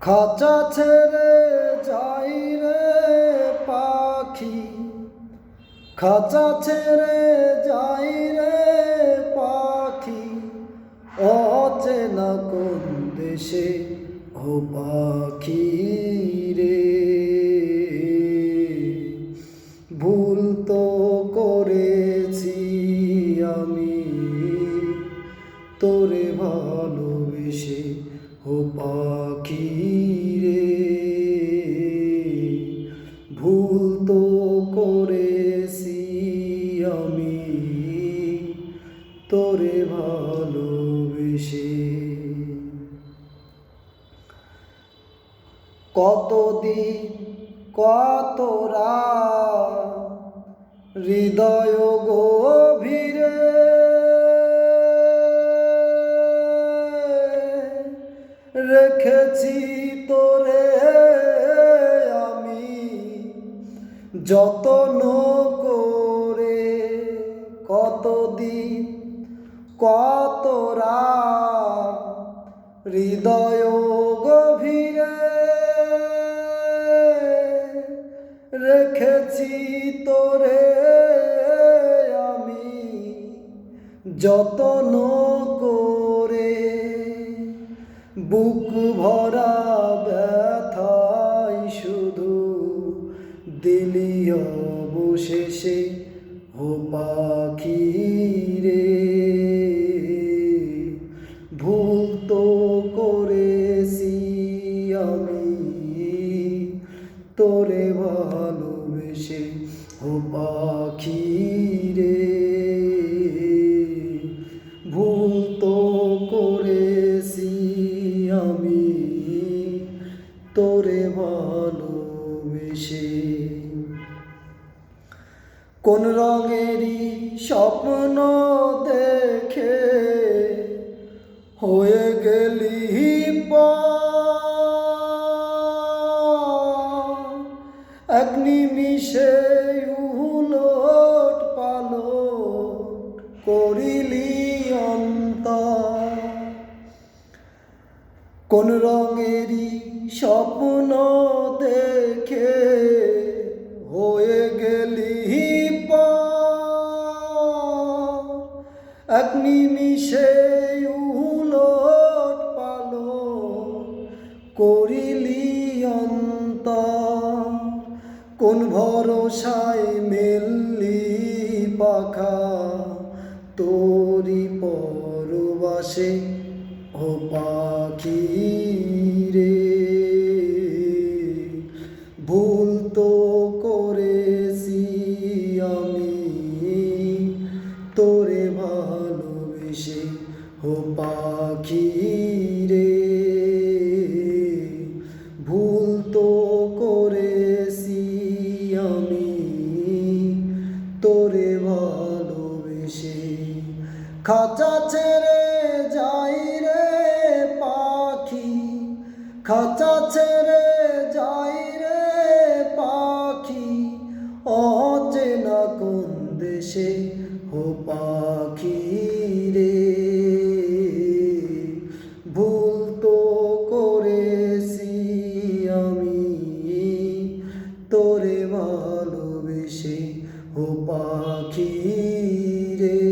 খাঁচা ছেড়ে যাই রে পাখি। খাঁচা ছেড়ে যাই রে পাখি। অচেনা কোন দেশে ও পাখি রে? পাখি ভুল তো করেছি আমি তোরে ভালোবেসে। কতদিন কত রাত হৃদয় গভীরে যতন করে কত রাত হৃদয় গভীরে রেখেছি তোরে আমি। যতন করে বুক ভরা দিলি অবশেষে, ও পাখি রে, ভুল তো করেছি আমি, তোরে ভালোবেসে, ও পাখি রে, ভুল তো করেছি আমি, তোরে ভালোবেসে কোন রঙেরই স্বপ্ন দেখে হয়ে গেলি। এক নিমিষে উলট পালট করিলি অন্তর কোন রঙেরই স্বপ্ন দেখে এক নিমিষে উলট পাল করিলি অন্ত কোন ভরসায় মেললি পাখা তোরি পরবাসে ও পাখি। তোরে ভালোবেসে। খাঁচা ছেড়ে যাই রে পাখি। খাঁচা ছেড়ে যাই রে পাখি। অচেনা কোন দেশে ও পাখি? রে